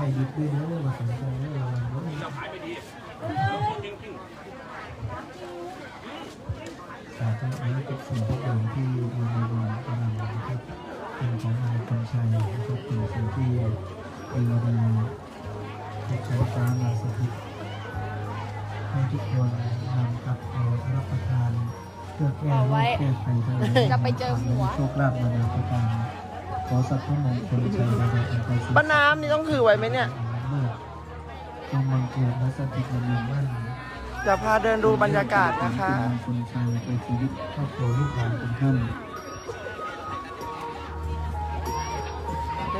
มีมีใครยึดด้วยเนอะมาสนใจเนอะระวังเนอะเราขายไม่ดีจริงสาธุนี้เป็นสิ่งที่ดีที่มีในบุญกำลังนะครับเป็นของนายคนชัยนะครับเป็นสิ่งที่ดีดีที่ใช้ฟ้ามาสถิตให้ทุกคนนำกลับไปรับประทานเพื่อแก้โรคแก้ไขทั้งหาจะไปเจอหัวโชคลาภมาในประการ ขอสัพพมงคลชัยในอันไปสิป้าน้ำนี่ต้องถือไว้ไหมเนี่ยเมื่อจงบังเกิดและสถิตในเมืองบ้านจะพาเดินดูบรรยากาศนะคะคุณชัยไปชีวิตครอบครัวลูกหลานของท่าน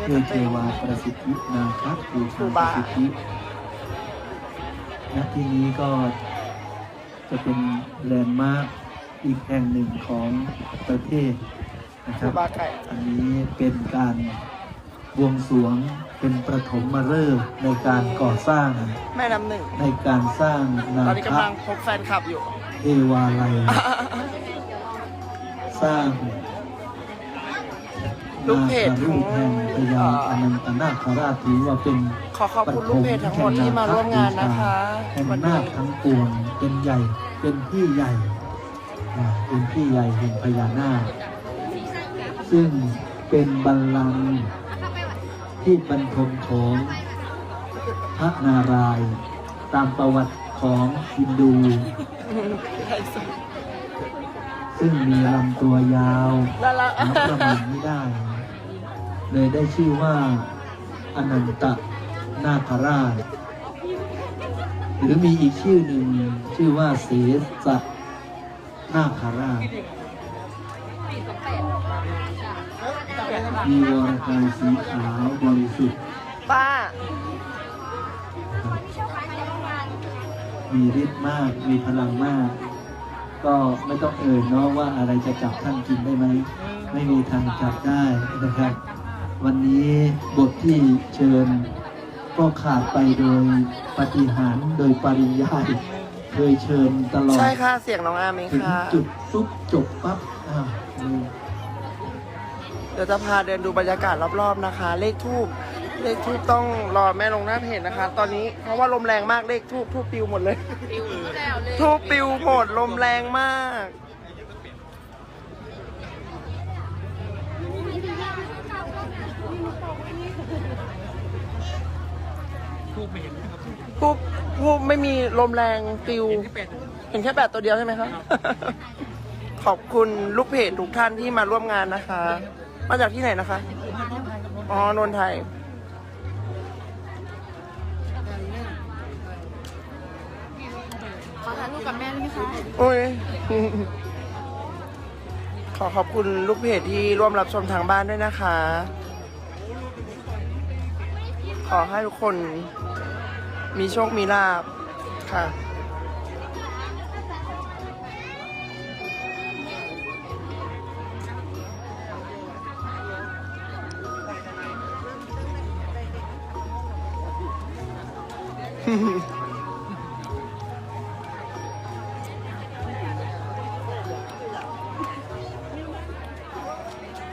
เทเทวาประสิทธินาคับปูครูชาปบาระสิทธิณที่นี้ก็จะเป็นแลนด์มาร์คอีกแห่งหนึ่งของประเทศ นะคครูรับบาไก่อันนี้เป็นการบวงสรวงเป็นประถมมาฤกษ์ในการก่อสร้างแม่น้ำหนึ่ง ในการสร้างนาตอนนี้คกำลังพบแฟนคลับอยู่เทวาลัยสร้างลูกเพจ นาครูปแห่งพญาอนันตนาคราชถือว่าเป็น ขอขอบคุณลูกเพจทั้งหมดที่มาร่วมงานนะคะแห่งวันนานี้คทั้งปวงเป็นใหญ่เป็นพี่ใหญ่อ่าเป็นพี่ใหญ่แห่งพญานาค ซึ่งเป็นบัลลังก์ที่บรรทมของพระนารายณ์ตามประวัติของฮินดู ซึ่งมีลำตัวยาวน่ารักนับประมาณไม่ได้ เลยได้ชื่อว่า อนันตนาคราช หรือมีอีกชื่อหนึ่งชื่อว่าเสสะนาคราช มีวรกายสีขาวบริสุทธิ์ ป้า มีฤทธิ์มาก มีพลังมาก ก็ไม่ต้องเอ่ยเนาะว่าอะไรจะจับท่านกินได้ไหม ไม่มีทางจับได้นะครับ วันนี้บทที่เชิญ ก็ขาดไปโดยปฏิหารย์โดยปริยาย เคยเชิญตลอดใช่ค่ะ เสียงน้องอาร์มเองถึงค่ะ จุดซุปจบปั๊บอ้าวลืม เดี๋ยวจะพาเดินดูบรรยากาศรอบๆนะคะ เลขทูบเลขทูบต้องรอแม่ลงหน้าเพจนะคะ ตอนนี้เพราะว่าลมแรงมากเลขทูบทูบปิวหมดเลยทูบปิวหมดลมแรงมาก ทูบไม่เห็นนะครับทูบทูบไม่มีลมแรงปิวเห็นแค่แปดตัวเดียวใช่ไหมครับ ขอบคุณลูกเพจทุกท่านที่มาร่วมงานนะคะ มาจากที่ไหนนะคะ อ๋อนนทไทย ขอถ่ายรูปกับแม่ได้ไหมคะโอ้ย ขอขอบคุณลูกเพจที่ร่วมรับชมทางบ้านด้วยนะคะ ขอให้ทุกคนมีโชคมีลาบค่ะ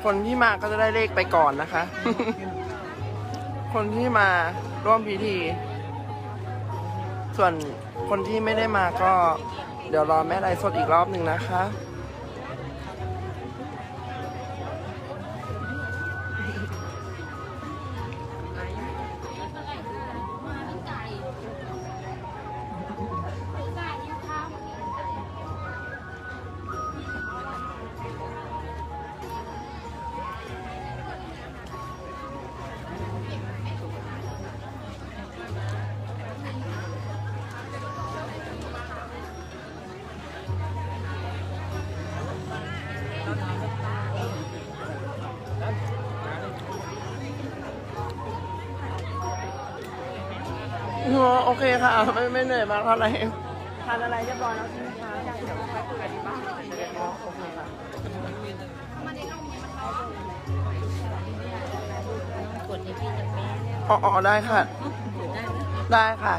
คนที่มาก็จะได้เลขไปก่อนนะคะ คนที่มาร่วมพิธี ส่วนคนที่ไม่ได้มาก็ เดี๋ยวรอแม่ไลฟ์สดอีกรอบหนึ่งนะคะ โอเคค่ะ ไม่ไม่เหนื่อยมากเท่าไหร่ทานอะไรเรียบร้อยแล้วใช่ไหมคะเดี๋ยวไปคุยกันที่บ้านอ๋อโอเคค่ะกดในพี่จะแม่อ๋ออ๋อได้ค่ะ ได้ค่ะ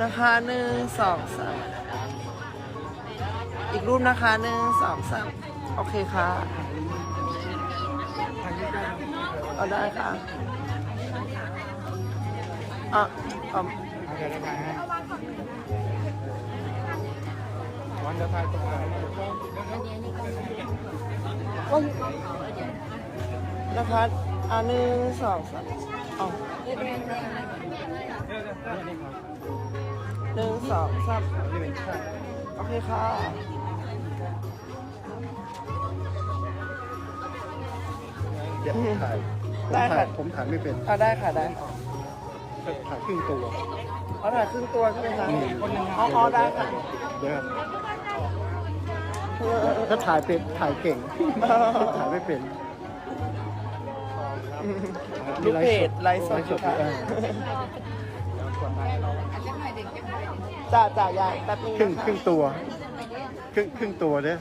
นะคะหนึ่งสองสามอีกรูปนะคะหนึ่งสองสามโอเคค่ะเอาได้ค่ะ อะเอาเดี๋ยวจะถ่ายให้วันจะถ่ายตรงไหนนะคะอันหนึ่งสองสามเอาหนึ่งสองสามโอเคค่ะเดี๋ยวถ่ายได้ค่ะผมถ่ายไม่เป็นเอาได้ค่ะได้ ถ่ายครึ่งตัวเอาถ่ายครึ่งตัวใช่ไหมคะอ๋ออ๋อได้ค่ะเดี๋ยวถ้าถ่ายเป็นถ่ายเก่งถ่ายไม่เป็นลูกเพจไลฟ์สดอยู่ค่ะเออจ่าจ่ายายแป๊บนึงครึ่งนะครึ่คะงตัว ครึ่งครึ่งตัวเนี่ย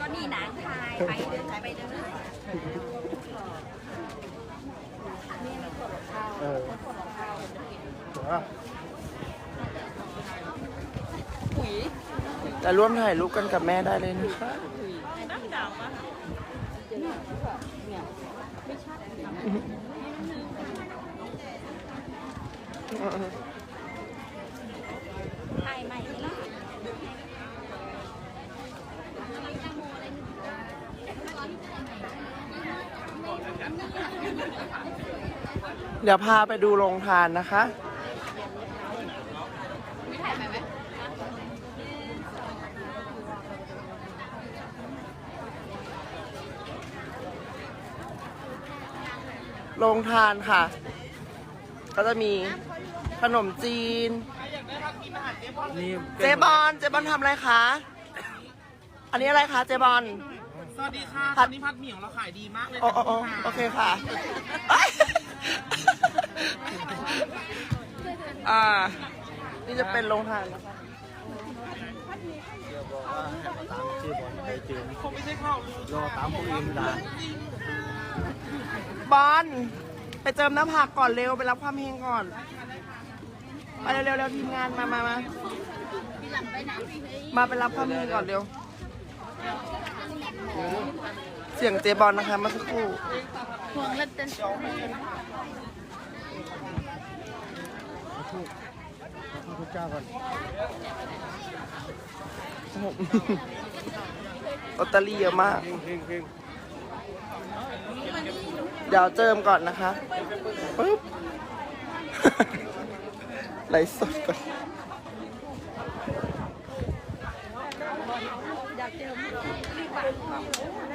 ก็นี่ นางทายไปเดินไปเดินเออแต่ว่าจะร่วมถ่ายรูปกันกับแม่ได้เลยนะคะทายใหม่นี่ละ เดี๋ยวพาไปดูโรงทานนะคะ โรงทานค่ะ ก็จะมีขนมจีน นี่เจบอลเจบอลทำอะไรคะ อันนี้อะไรคะเจบอลสวัสดีค่ะผัตดอนนี้ผัดหมี่ของเราขายดีมากเลยโอ้โอ้โอ้โอเคค่ะเอ้ย อ่า นี่จะเป็นโรงทานนะคะตามชื่อบอลไปเจอคงไม่ใช่ข้าวรอตามผู้อื่นได้บอลไปเจิมหน้าผากก่อนเร็วไปรับความเฮงก่อนไปเร็วๆเร็วทีมงานมามามามาไปรับความเฮงก่อนเร็ว เสียงเจบอลนะคะเมาสักครู่พวงเล่นเต้น ทุกเจ้าก่อนลอตเตอรี่เยอะมากเดี๋ยวเจิมก่อนนะคะปึ๊บ ไลฟ์สดก่อนตอนเจอมันเป็